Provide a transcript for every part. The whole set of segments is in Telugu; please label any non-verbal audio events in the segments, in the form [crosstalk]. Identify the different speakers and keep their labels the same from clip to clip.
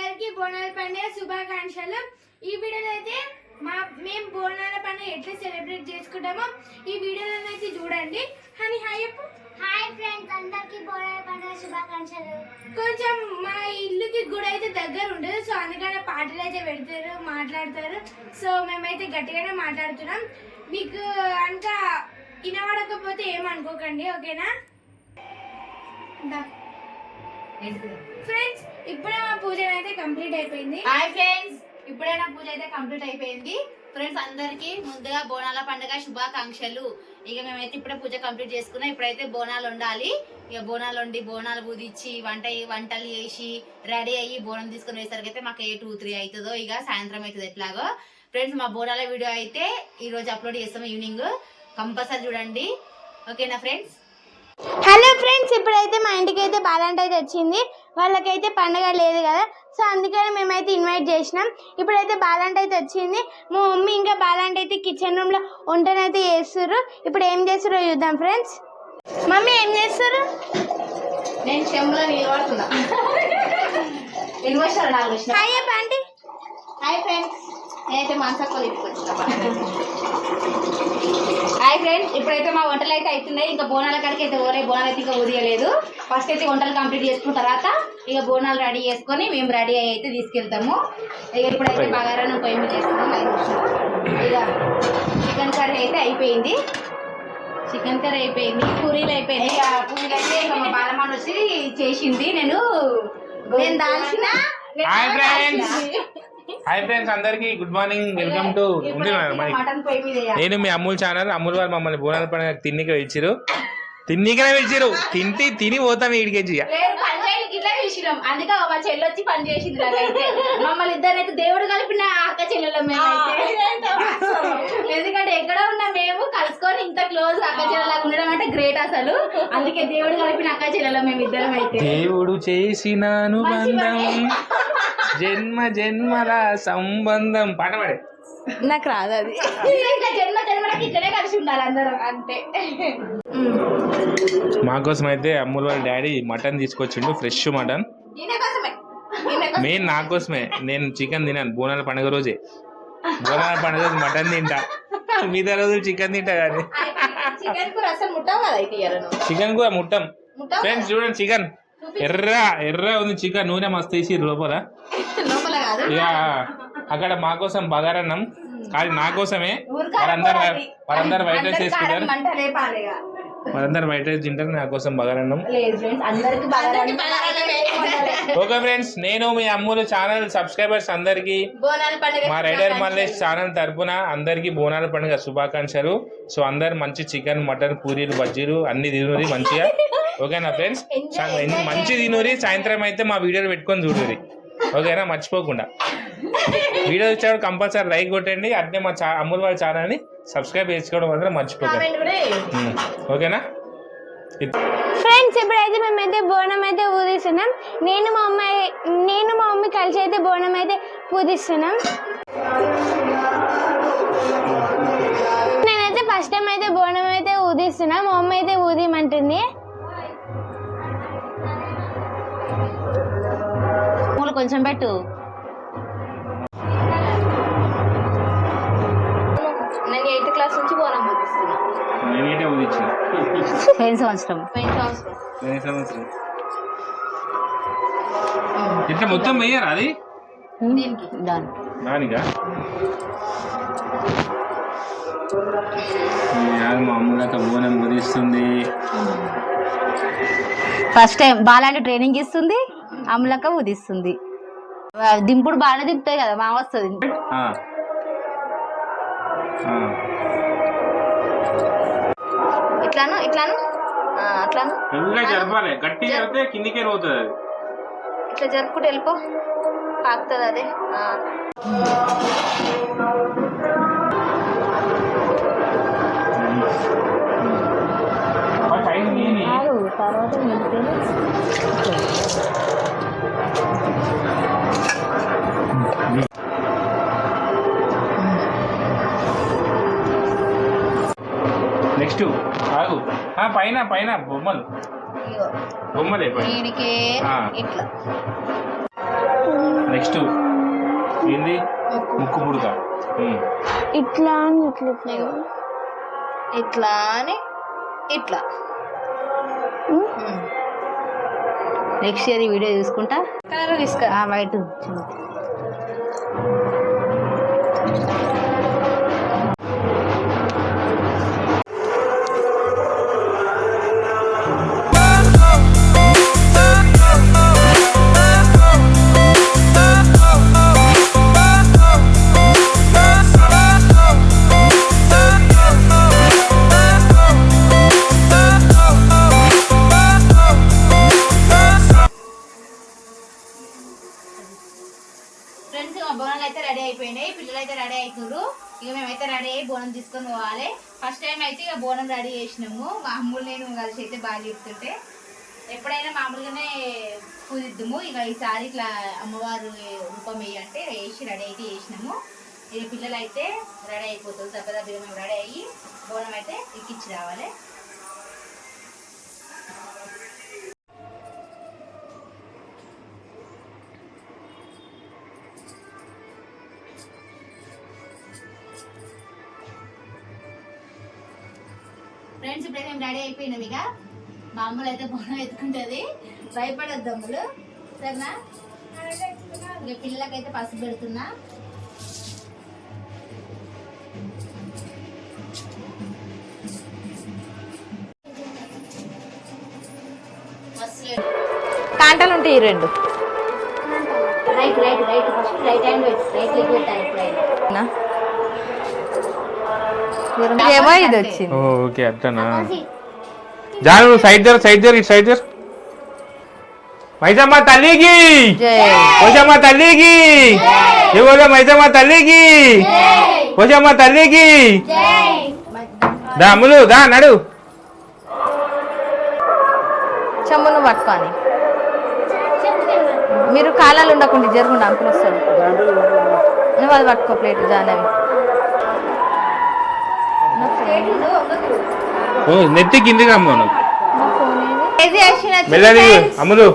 Speaker 1: అందరికీ బోనాల పండుగ శుభాకాంక్షలు. ఈ వీడియోలో అయితే మా మేము బోనాల పండుగ ఎట్లా సెలబ్రేట్ చేసుకుంటామో ఈ వీడియోలో అయితే చూడండి. అని హాయ్ అప్పు.
Speaker 2: హాయ్ ఫ్రెండ్స్ అందరికి బోనాల పండుగ శుభాకాంక్షలు.
Speaker 1: కొంచెం మా ఇల్లుకి కూడా అయితే దగ్గర ఉండదు సో అందుకనే పాటలు అయితే పెడతారు మాట్లాడతారు. సో మేమైతే గట్టిగానే మాట్లాడుతున్నాం. మీకు అంతా వినబడకపోతే ఏమనుకోకండి ఓకేనా? దా ఫ్రెండ్స్ ఇప్పుడే మా పూజ అయితే కంప్లీట్ అయిపోయింది.
Speaker 3: హాయ్ ఫ్రెండ్స్ ఇప్పుడే నా పూజ అయితే కంప్లీట్ అయిపోయింది. ఫ్రెండ్స్ అందరికి ముందుగా బోనాల పండుగ శుభాకాంక్షలు. ఇక మేమైతే ఇప్పుడే పూజ కంప్లీట్ చేసుకున్నాం. ఇప్పుడైతే బోనాలు వండాలి. ఇక బోనాలు వండి బోనాలు బుదిచ్చి వంట వంటలు చేసి రెడీ అయ్యి బోనం తీసుకుని వేసరికి అయితే మాకు ఏ టూ త్రీ అవుతుందో ఇక సాయంత్రం అవుతుంది ఎట్లాగో. ఫ్రెండ్స్ మా బోనాల వీడియో అయితే ఈ రోజు అప్లోడ్ చేస్తాం ఈవినింగ్ కంపల్సరీ చూడండి. ఓకేనా ఫ్రెండ్స్
Speaker 1: హలో ఫ్రెండ్స్ ఇప్పుడైతే మా ఇంటికి అయితే బాలంట అయితే వచ్చింది వాళ్ళకైతే పండగ లేదు కదా. సో అందుకని మేమైతే ఇన్వైట్ చేసినాం. ఇప్పుడైతే బాలంట అయితే వచ్చింది మా మమ్మీ ఇంకా బాలంట అయితే కిచెన్ రూమ్లో వంటనైతే చేస్తారు ఇప్పుడు ఏం చేస్తారో చూద్దాం ఫ్రెండ్స్ మమ్మీ ఏం చేస్తారు
Speaker 3: నేను చెంబులో
Speaker 1: హాయ్ [laughs]
Speaker 3: ఫ్రెండ్స్ నేనైతే మనసక్కలు ఇంటికి హాయ్ ఫ్రెండ్స్ ఇప్పుడైతే మా వంటలు అయితే అవుతున్నాయి ఇంకా బోనాల కాడికి అయితే ఓరే బోనాలు అయితే ఇంకా ఉదయలేదు ఫస్ట్ అయితే వంటలు కంప్లీట్ చేసుకున్న తర్వాత ఇక బోనాలు రెడీ చేసుకొని మేము రెడీ అయ్యి అయితే తీసుకెళ్తాము. ఇక ఇప్పుడైతే బగారాను పొయ్యి నిమిషాలు. ఇక చికెన్ కర్రీ అయితే అయిపోయింది. చికెన్ కర్రీ అయిపోయింది పూరీలు అయిపోయింది ఇక పూరీలు అయితే ఇక మా బాలమ్మ వచ్చి చేసింది. నేను నేను దాల్చిన
Speaker 4: హాయ్ ఫ్రెండ్స్ అందరికి గుడ్ మార్నింగ్ వెల్కమ్ టు. నేను మీ అమూల్ ఛానల్ అమూల్ వారు మమ్మల్ని బోనాల పండుగ తిన్నిక పిలిచిరు తిన్నికనే పిలిచిరు తింటి తిని పోతాం
Speaker 3: పిలిచినాం. అందుకే మా చెల్లి వచ్చి పని చేసింది నాకైతే. మమ్మల్ని ఇద్దరైతే దేవుడు కలిపిన అక్క చెల్లెలం మేమైతే. ఎందుకంటే ఎక్కడ ఉన్నా మేము కలుసుకొని ఇంత క్లోజ్ అక్క చెల్లెలాగా ఉండడం అంటే గ్రేట్ అసలు. అందుకే దేవుడు కలిపిన అక్క చెల్లెలం మేము ఇద్దరం అయితే.
Speaker 4: దేవుడు చేసిన అనుబంధం. జన్మ జన్మల సంబంధం. పాట పాడే.
Speaker 1: నాకు రాదు అది.
Speaker 3: ఇంకా జన్మ జన్మలకి ఇద్దరే కలిసి ఉండాలి అందరం అంతే.
Speaker 4: మా కోసం అయితే అమ్ముల్ వాళ్ళ డాడీ మటన్ తీసుకొచ్చిండు ఫ్రెష్ మటన్. మెయిన్ నా కోసమే. నేను చికెన్ తినాను బోనాల పండుగ రోజే. బోనాల పండుగ రోజు మటన్ తింటా. మిగతా రోజులు చికెన్ తింటా కానీ.
Speaker 3: చికెన్ కూర
Speaker 4: కూడా ముట్టం. ఫ్రెండ్స్ చూడండి చికెన్. ఎర్ర ఎర్ర ఉంది చికెన్ నూనె మస్తు వేసి లోపల.
Speaker 3: లోపల కాదు.
Speaker 4: ఇక అక్కడ మా కోసం బగారన్నం. కానీ నా కోసమే. వాళ్ళందరూ వైట్ రైస్ వేసుకుంటారు. వాళ్ళందరూ వైట్ రైస్ తింటారు నా కోసం బగారన్నం.
Speaker 3: లేదు ఫ్రెండ్స్ అందరికి
Speaker 4: ఓకే ఫ్రెండ్స్ నేను మీ అమ్ములు ఛానల్ సబ్స్క్రైబర్స్ అందరికి
Speaker 3: బోనాల పండుగ
Speaker 4: మా రైడర్ మల్లేష్ ఛానల్ తరపున అందరికి బోనాల పండుగ శుభాకాంక్షలు. సో అందరు మంచి చికెన్ మటన్ పూరీలు బజ్జీలు అన్ని తినురి మంచిగా. [laughs] ఓకేనా ఫ్రెండ్స్? మంచి తినురి సాయంత్రం అయితే మా వీడియోలు పెట్టుకొని చూడురి ఓకేనా? మర్చిపోకుండా. వీడియో వచ్చేవాడు కంపల్సరీ లైక్ కొట్టండి అట్నే మా చా అమ్ముల్ వాళ్ళ ఛానల్ని సబ్స్క్రైబ్ చేసుకోవడం మాత్రం మర్చిపోకండి. ఓకేనా?
Speaker 1: ఫ్రెండ్స్ ఇప్పుడైతే మేమైతే బోనం అయితే పూజిస్తున్నాం నేను మా అమ్మాయి నేను మా మమ్మీ కలిసి అయితే బోనం అయితే పూజిస్తున్నాం నేనైతే ఫస్ట్ టైం అయితే బోనం అయితే ఊదిస్తున్నా. మా మమ్మీ అయితే ఊదిమంటుంది
Speaker 3: కొంచెం పెట్టు. నేను ఎయిత్ క్లాస్ నుంచి బోనం పూజిస్తున్నా
Speaker 4: నేనైతే ఊదించిన
Speaker 3: పోయిన సంవత్సరం? పోయిన సంవత్సరం?
Speaker 4: నేను సంవత్సరం? ఇట్లా మొత్తం వెయ్యరా అది?
Speaker 3: దీనికి. దాని.
Speaker 4: దానికా? యాది మా అమ్ములక బోనం కుదిస్తుంది
Speaker 3: ఫస్ట్ టైం బాలాంటి ట్రైనింగ్ ఇస్తుంది అమలక ఉదిస్తుంది దింపుడు బాగానే దింపుతాయి కదా మా వస్తుంది. ఇట్లాను ఇట్లాను? ఆ, అట్లాను?
Speaker 4: మెల్లగా జరపాలి. గట్టి జరిపితే కిందికే పోతుంది అది.
Speaker 3: ఇట్లా జరుపుకుంటూ వెళ్ళిపో. పాకుతుంది అదే. తర్వాత
Speaker 4: పైన పైన బొమ్మలు. బొమ్మలే
Speaker 3: దీనికి. ఇట్లా.
Speaker 4: నెక్స్ట్ ఏంది? ముక్కు. పుడక.
Speaker 1: ఇట్లా అని ఇట్లా ఇట్లా.
Speaker 3: ఇట్లా అని ఇట్లా. నెక్స్ట్ ఇయర్ ఈ వీడియో చూసుకుంటా? కలర్ తీసుకో. వైట్. అయిపోయినాయి పిల్లలు అయితే రెడీ అవుతున్నారు ఇక మేమైతే రెడీ అయ్యి బోనం తీసుకొని పోవాలి. ఫస్ట్ టైం అయితే ఇక బోనం రెడీ చేసినాము. మా అమ్ములు నేను కలిసి అయితే బాగా చెప్తుంటే ఎప్పుడైనా మామూలుగానే పూజిద్దాము. ఇక ఈసారి ఇట్లా అమ్మవారు రూపం వేయి అంటే వేసి రెడీ అయితే చేసినాము. ఇక పిల్లలు అయితే రెడీ అయిపోతుంది దెబ్బ దెబ్బగా మేము రెడీ అయ్యి బోనం అయితే ఎక్కించి రావాలి. అయిపోయినాం ఇక. మా అమ్మలు అయితే బోనం ఎత్తుకుంటుంది. భయపడద్దు అమ్ములు. సరేనా? ఇక పిల్లలకైతే పసుపు పెడుతున్నా.
Speaker 5: కాంటలు ఉంటాయి ఈ రెండు.
Speaker 3: Right right right first right hand right leg పెట్టాలి
Speaker 5: ఏమో ఇది వచ్చింది.
Speaker 4: ఓకే అట్లనా? జాను సైడ్ జర్ సైడ్ జర్ ఇటు సైడ్ జర్. మైసమ్మ తల్లికి!
Speaker 5: జై!
Speaker 4: పోచమ్మ తల్లికి! ఇవ్వలే మైసమ్మ తల్లికి? పోచమ్మ తల్లికి! దా అమ్ములు దా నడు.
Speaker 5: చెమ్మును పట్టుకొని. మీరు కాలాలు ఉండకుండా జరుగుండా అంకులు వస్తాడు నువ్వు అది పట్టుకో ప్లేట్ జానవి
Speaker 4: ఓ నెత్తి కిందికి అమ్మ మెల్లది అమ్ములు.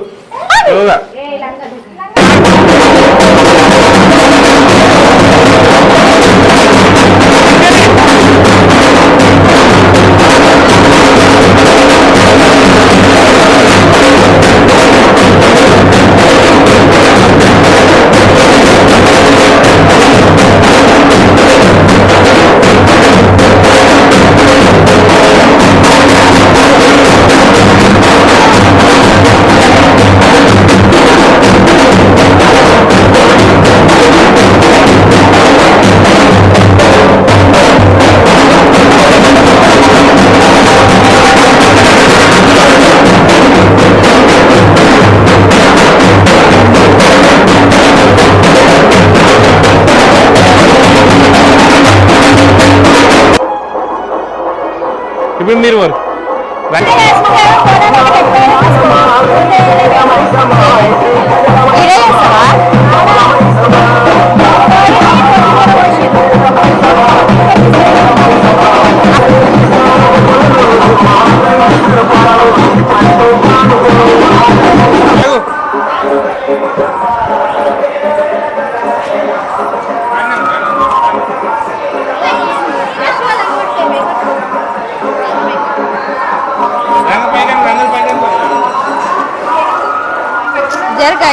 Speaker 4: స్లోగా. ఇప్పుడు మీరు వారు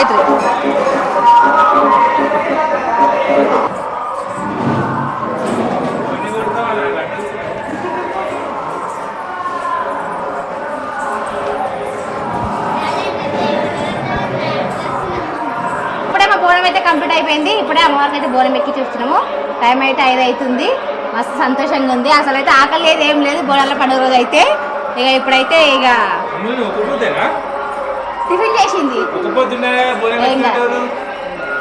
Speaker 5: గాయత్రి.
Speaker 3: ఇప్పుడే మా బోనం అయితే కంప్లీట్ అయిపోయింది. ఇప్పుడే అమ్మవారికి అయితే బోనం ఎక్కి చూస్తున్నాము. టైం అయితే ఐదు అవుతుంది. మస్తు సంతోషంగా ఉంది. అసలు అయితే ఆకలి లేదు ఏం లేదు. బోనాల పండుగ రోజు అయితే. ఇక ఇప్పుడైతే ఇక టిఫిన్ చేసింది.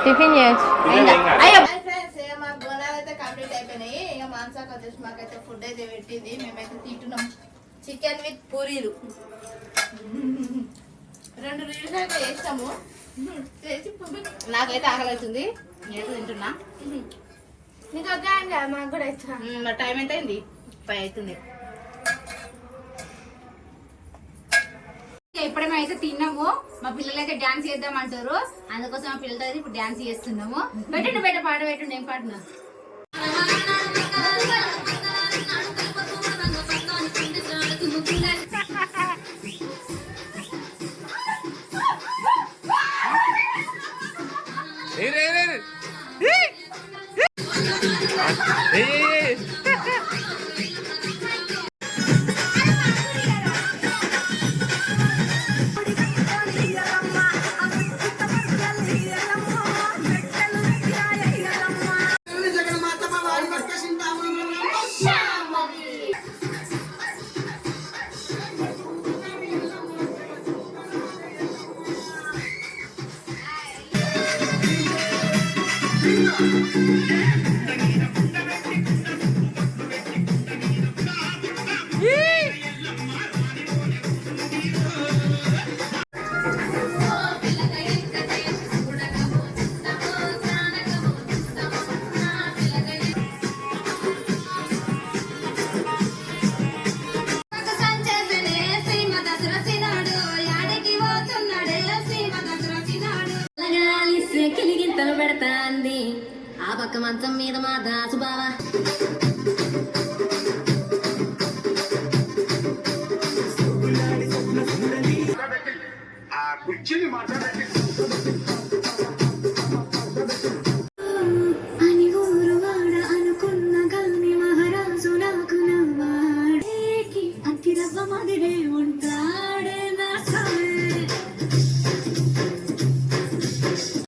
Speaker 5: టిఫిన్ చేయొచ్చు
Speaker 3: అయ్యో.
Speaker 6: మా బోనాలు అయితే కంప్లీట్ అయిపోయినాయి. ఇక మాంసాకు వచ్చేసి మాకైతే ఫుడ్ అయితే పెట్టింది. మేమైతే తింటున్నాం. చికెన్ విత్ పూరీలు. రెండు రీల్స్ అయితే వేస్తాము చేసి
Speaker 3: నాకైతే ఆకలి అవుతుంది నేనైతే తింటున్నా.
Speaker 1: నీకు వద్దా మాకు కూడా
Speaker 3: మరి టైం ఎంత అయింది? ఫైవ్ అవుతుంది. ఇప్పుడే అయితే తిన్నాము మా పిల్లలు అయితే డాన్స్ చేద్దాం అంటారు అందుకోసం మా పిల్లలతో అయితే ఇప్పుడు డాన్స్ చేస్తున్నాము. పెట్టండి బయట పాట పెట్టండి ఏం పాటనా
Speaker 7: Música పక్క మంచం మీద మా దాసు బావా.